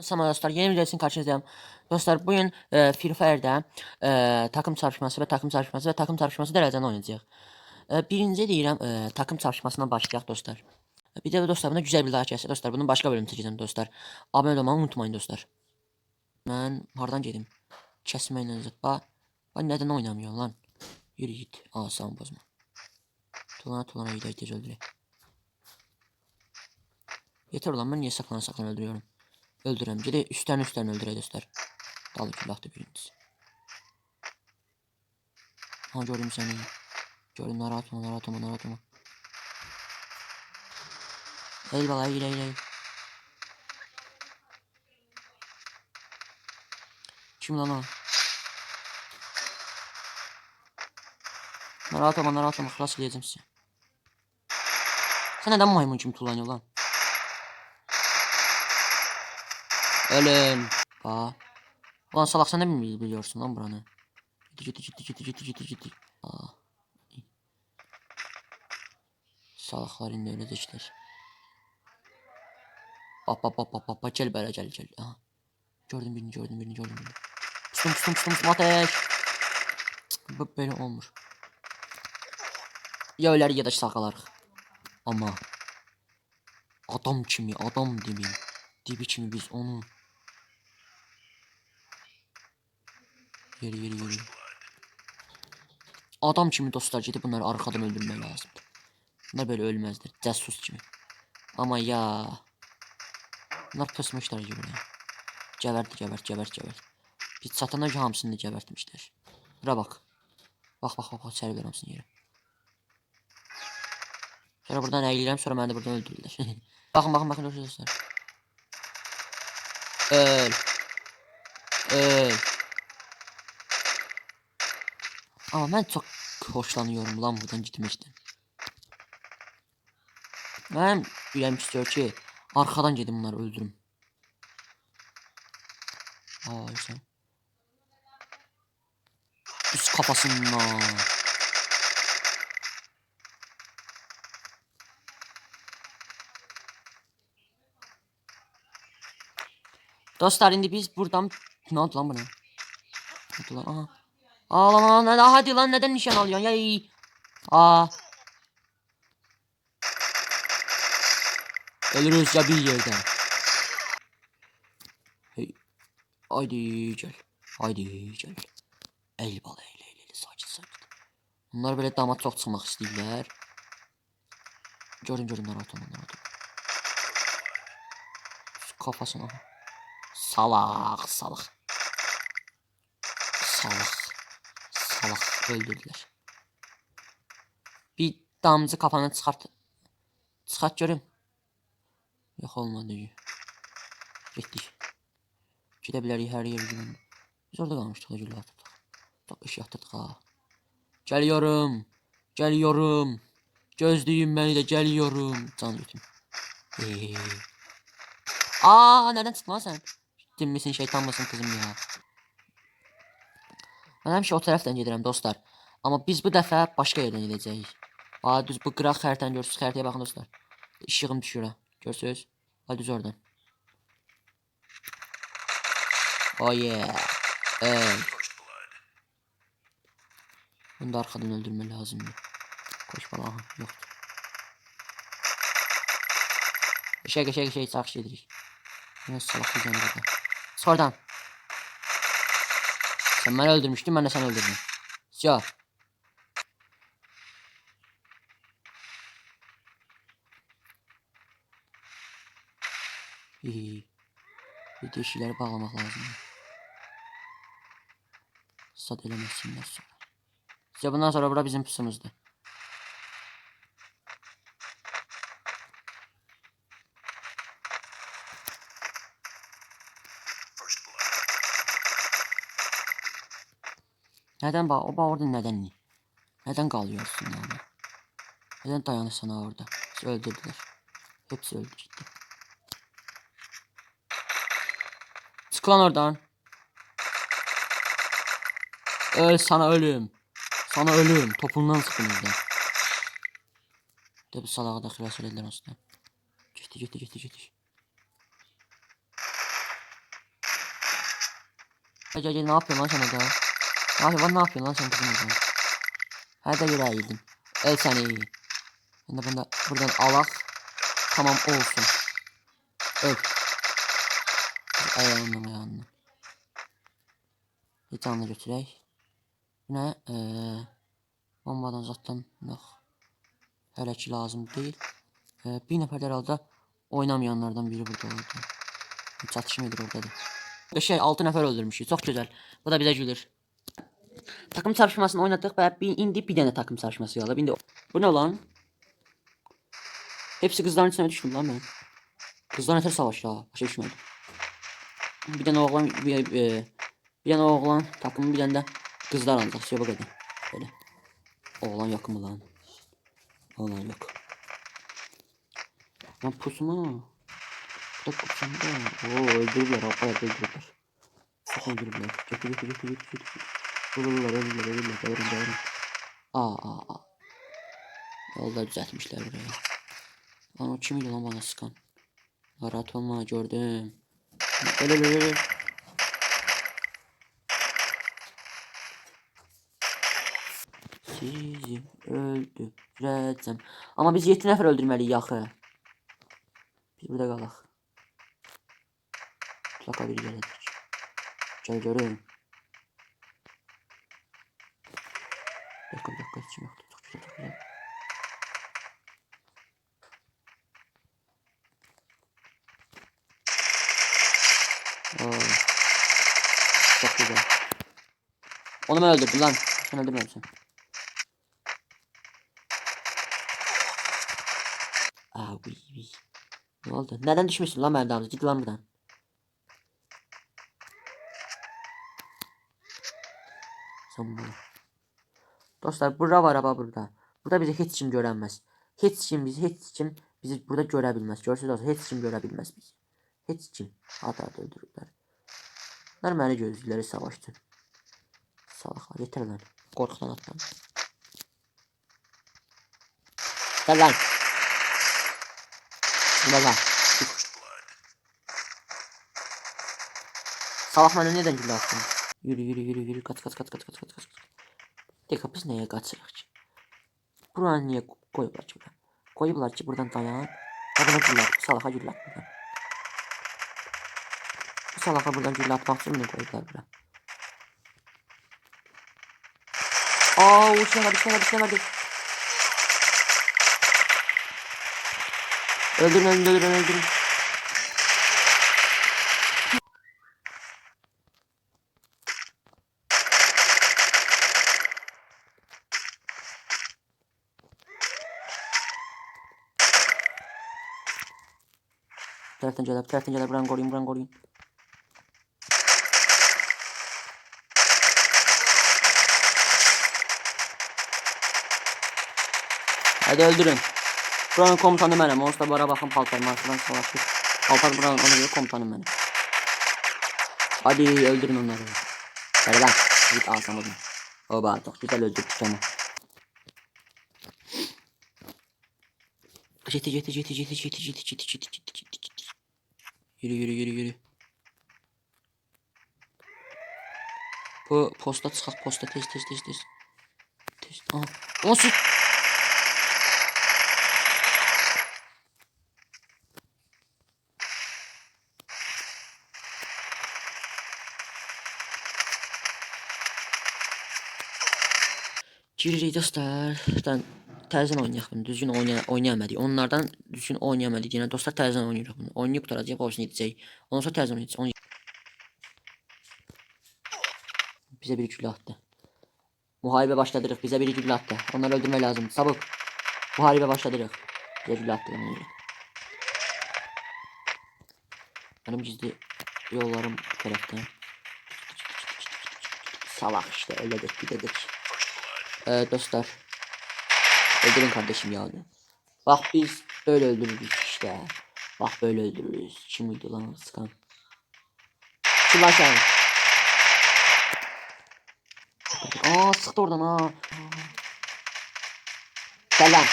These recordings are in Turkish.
Selam dostlar yeni video için karşınızdayım. Dostlar bugün e, Free Fire'da e, takım çarpışması ve takım çarpışması ve takım çarpışması derecəni oynayacağıq. E, birinci deyirəm e, takım çarpışmasından başlayaq dostlar. E, Bir de dostlar buna güzel bir like gəlsə dostlar bunun başqa bölümü çəkəcəm dostlar. Abunə olmağı unutmayın dostlar. Mən hardan gedim? Kəsməklə zıppa. Ben neden oynamıyorum lan? Yürü git. Sağım bozma. Tulana tulana gider tez öldürək. Yeter ulan ben niye saklana saklana öldürüyorum? Öldürəm. Gedək üstdən üstdən öldürək dostlar. Dalı külahdır birincisi. Ha gördüm səni. Gördüm narahat olma narahat olma narahat olma. Eyvallah eğil eğil eğil. Kim lan o? Narahat olma narahat olma xilas edəcəm sizi. Sən nədən maymun kimi tullanıyor lan? Ölün. Aa. Ulan salak sen de mi bil- biliyorsun lan buranı? Ciddi ciddi ciddi ciddi ciddi ciddi. Aa. Salaklar indi öyle de işler. Bak bak bak bak bak bak gel böyle gel gel. Aha. Gördüm birini gördüm birini gördüm birini. Pustum pustum pustum pustum ateş. Cık, böyle olmur. Ya öler ya da sakalar. Ama adam kimi adam demin dibi kimi biz onu Yeri yeri yeri. Adam kimi dostlar gedib bunları arkadan öldürmək lazımdır. Bunlar böyle ölməzdir. Cəssus kimi. Ama ya. Bunlar pısmışlar gibi. Gəbərdi, gəbərdi, gəbərdi, gəbərdi. Biz çatana ki hamısını gəbərtmişlər. Bura bax. Bax, bax, bax, bax, çəri hamısını yerə. Sonra buradan əyilirəm, sonra məni də buradan öldürürlər. baxın, baxın, baxın, dostlar. Öl. Öl. Ama ben çok hoşlanıyorum lan buradan gitmekten. Ben ürəyim istiyor ki arkadan gedim bunları öldürüm. Aa sen. Üst kafasından. Dostlar indi biz buradan ne oldu lan buna? Ne oldu lan? Aha. Ağlama lan hadi lan neden nişan alıyorsun yay. Aa. Ölürüz ya bir yerden. Hey. Haydi gel. Haydi gel. El bal el el el sakin sakin. Bunlar böyle damat çok çıkmak istiyorlar. Gördüm gördüm narahat olma narahat. Şu kafasına. Salak salak. Salak. Salak öldürdüler. Bir damcı kafanı çıkart. Çıkart görüm. Yok olmadı. Gittik. Gidebilir her yere gidelim. Biz orada kalmıştık da gülü attık. Çok iş yaptık ha. Geliyorum. Geliyorum. Gözlüyüm beni de geliyorum. Can götüm. Ee. Aa nereden çıktın lan misin şeytan mısın kızım ya? Mən həmişə o tərəfdən gedirəm dostlar. Amma biz bu dəfə başqa yerdən gedəcəyik. Aa düz bu qıraq xəritəni görürsüz. Xəritəyə baxın dostlar. İşığım düşür ha. Görürsüz? Ha düz oradan. Oh yeah. Evet. Bunu da arkadan öldürme lazımdı. Koş bala aha yoktu. Eşek eşek eşek sakşı edirik. Ne salak bir canı burada. Sen beni öldürmüştün ben de seni öldürdüm. Ya. İyi. Bir de şeyleri bağlamak lazım. Sad eləməsinlər sonra. Size bundan sonra bura bizim pusumuzdur. Neden ba o ba orada neden ni? Neden kalıyorsun yani? Neden dayanırsın ha orada? Sizi öldürdüler. Hepsi öldü ciddi. Çık lan oradan. Öl sana ölüm. Sana ölüm. Topundan sıkınızda. De bu salağı da xilas elədilər aslında. Getdi, getdi, getdi, getdi. Gel gel ne yapıyorsun lan sen orada? Lan ne yapıyorsun lan sen kızım orada? Hadi yürü eğildim. El. Ben de, ben de buradan alak. Tamam olsun. Öl. Ayağından ayağından. Bir tane götürək. Ne? Ee, bombadan zaten yox. Hələ ki lazım değil. Ee, bir nəfər herhalde oynamayanlardan biri burada oldu. Çatışma edir oradadır. Şey 6 nəfər öldürmüşük. Çox gözəl. Bu da bizə gülür. Takım çarpışmasını oynatdıq və bir, indi bir dənə takım çarpışması qalıb. İndi bu nə lan? Hepsi kızların içine düştüm lan ben. Kızlar nefer savaştı ha. Başa düşmedim. Bir tane oğlan bir, bir, bir tane oğlan takımı bir tane de kızlar ancak şey bakın. Böyle. Oğlan yok mu lan? Oğlan yok. Lan pusma. Da pusma. Oo öldürdüler. Apa öldürdüler. Çok öldürdüler. Götür götür götür götür götür. Öldürdüler öldürdüler öldürdüler. Devrin devrin. Aa aa aa. Yolda düzeltmişler burayı. Lan o kimdi lan bana sıkan? Rahat olma gördüm. Öyle öyle öyle. Sizi öldüreceğim. Ama biz 7 nəfər öldürməliyik axı. Biz burada qalaq. Mutlaka biri gələcək. Gəl görüm. Dakika bir dakika kim yoxdur. Çox güzel çok güzel. Çok güzel. Onu ben öldürdüm lan. Sen öldürmemişsin. Uy. Ne oldu? Neden düşmüşsün lan Merdamız? Git lan buradan. Sen bunu. Dostlar bura var araba burada. Burada bizi hiç kim görənməz. Hiç kim bizi hiç kim bizi burada görə bilməz. Görürsünüz dostlar hiç kim görə bilməz bizi. Heç kim. Hata da öldürürlər. Bunlar məni gözlükləri savaşdı. Salaklar yeter lan. Qorxudan atlam. Gel lan. Gel lan. Çık. Salak mənə nədən attın? Yürü yürü yürü yürü kaç kaç kaç kaç kaç kaç kaç. De kapısı neye kaçırık ki? Buranı niye koyuyorlar ki buradan? Koyuyorlar ki buradan dayan. Adına güllar. Bu salaka güllar buradan. Bu salaka buradan güllar atmak için mi koydular buradan? Aa uçan hadi uçan hadi uçan hadi. Öldürün öldürün öldürün. Kertenkele, kertenkele buran koruyun, buran koruyun. Hadi öldürün. Buranın komutanı benim. Monster bara bakın paltar. Monster'dan savaşır. Paltar buranın onu diyor komutanım benim. Hadi öldürün onları. Hadi lan. Git alsam odun. Oba çok güzel öldürdük onu. Jeti jeti jeti jeti jeti jeti jeti jeti Yürü yürü yürü yürü. Bu posta çıkak posta tez tez tez tez. Tez. Aa. Nasıl? Giririk dostlar. Dan təzən oynayaq bunu. Düzgün oynaya oynayamadı. Onlardan düzgün oynayamadı. Yəni dostlar təzən oynayırıq bunu. Oynayıb qutaracaq, olsun edəcək. Ondan sonra təzən oynayacaq. Onu... Bizə bir güllə atdı. Müharibə başladırıq. Bizə bir güllə atdı. Onları öldürmək lazımdır. Sabıq. Müharibə başladırıq. Bizə güllə atdı. Benim gizli yollarım bu tərəfdə. Salak işte öyledir gidedik. Ee, dostlar. Öldürün kardeşim yani. Bak biz böyle öldürürüz işte. Bak böyle öldürürüz. Kimiydi lan o sıkan? Kim lan sen? Aa sıktı oradan ha. Gel lan.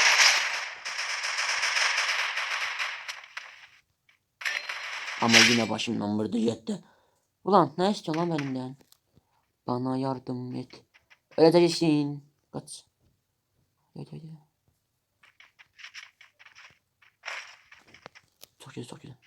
Ama yine başımdan vurdu yetti. Ulan ne istiyor lan benimden? Bana yardım et. Öleceksin. Kaç. Gel gel gel. Çok güzel çok güzel.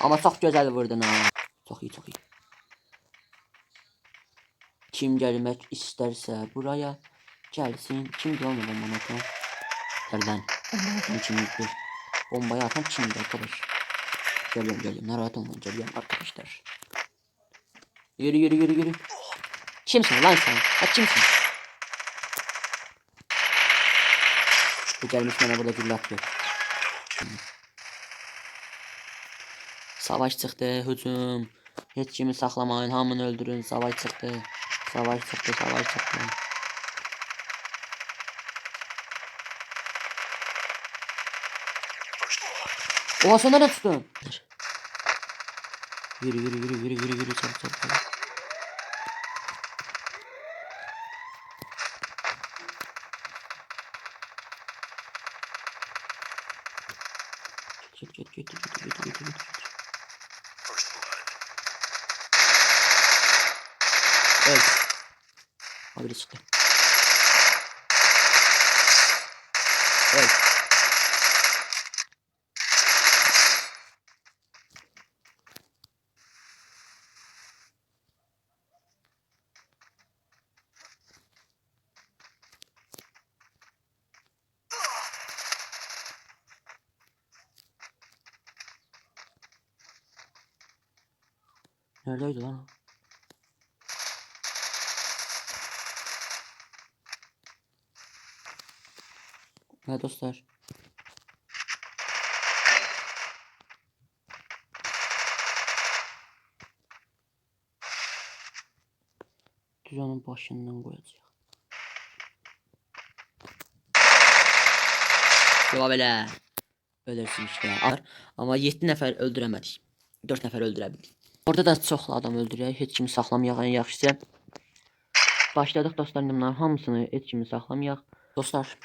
Ama çok güzel vurdun ha. Çok iyi çok iyi. Kim gelmek isterse buraya gelsin. Kim gelmeden bana atan? Terden. İçimizdir. Bombayı atan kimdi arkadaş? Geliyorum geliyorum. Narahat olmayın geliyorum arkadaşlar. Yürü yürü yürü yürü. Kimsin lan sen? Ha kimsin? Bu gelmiş bana burada gül atıyor. Savaş çıktı, hücum. Hiç kimi saklamayın, hamını öldürün. Savaş çıktı. Savaş çıktı, savaş çıktı. Oha sen nereden tuttun? Yürü yürü yürü yürü yürü yürü çabuk çabuk çabuk. Git git git git git git git git. Evet. Haberi çıktı. Evet. Neredeydi lan? Ha dostlar. Düz onun başından koyacağız. Cevap elə. Ölürsün işte. Ama 7 nəfər öldürəmədik. 4 nəfər öldürə bildik. Orada da çoxlu adam öldürək. Heç kimi saxlamayaq ən yaxşısı. Başladıq dostlar. indi Bunların hamısını heç kimi saxlamayaq. Dostlar,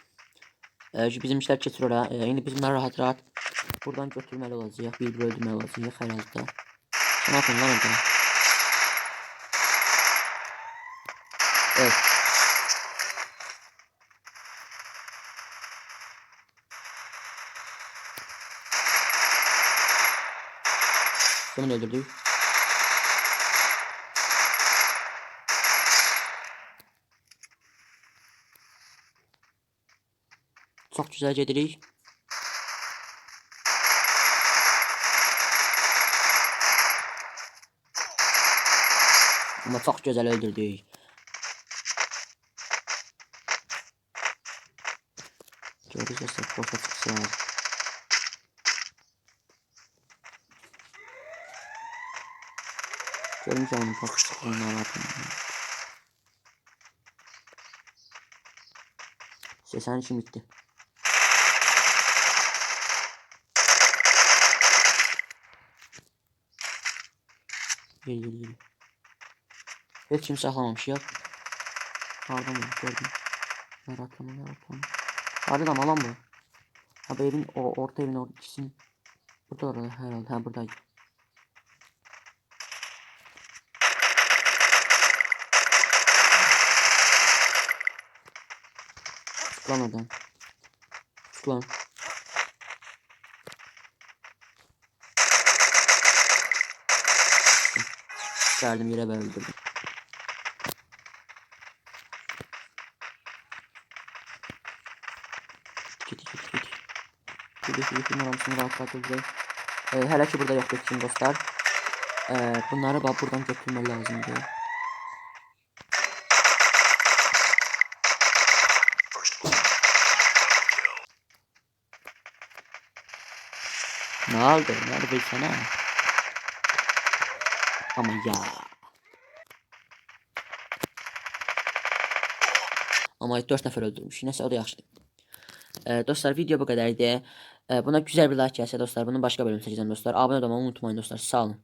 e, bizim işler keçir ora. E, indi biz bunları rahat rahat buradan götürməli olacağıq. Bir-bir öldürməli olacağıq hər halda. Şuna bakın lan orada. Evet. Sonunu öldürdük. Çok güzel gedirik. Ama çok güzel öldürdük. Göreceğiz boşa çıksın. Görünce onun bakışlarını alalım. Sesen işim bitti. Gel gel gel. Hiç kimse saklamamış ya. Pardon gördüm. Yaratlama yaratlama. Hadi ama lan bu. Abi evin o orta evin orta ikisinin. Burada orada herhalde. Ha buradaydı. Çık lan oradan. Çık lan. Verdim yere ben öldürdüm. Git git git. Git git git. Numaramsını rahat rahat öldüreyim. Ee, hele ki burada yok geçsin dostlar. Ee, bunları bak buradan götürmem lazımdı. Ne oldu? Nerede sana? Ama ya. Ama 4 nəfər öldürmüş. Nəsə o da yaxşıdır. E, dostlar video bu kadar idi. E, buna güzel bir like gelse dostlar. Bunun başka bölümü çekeceğim dostlar. Abone olmayı unutmayın dostlar. Sağ olun.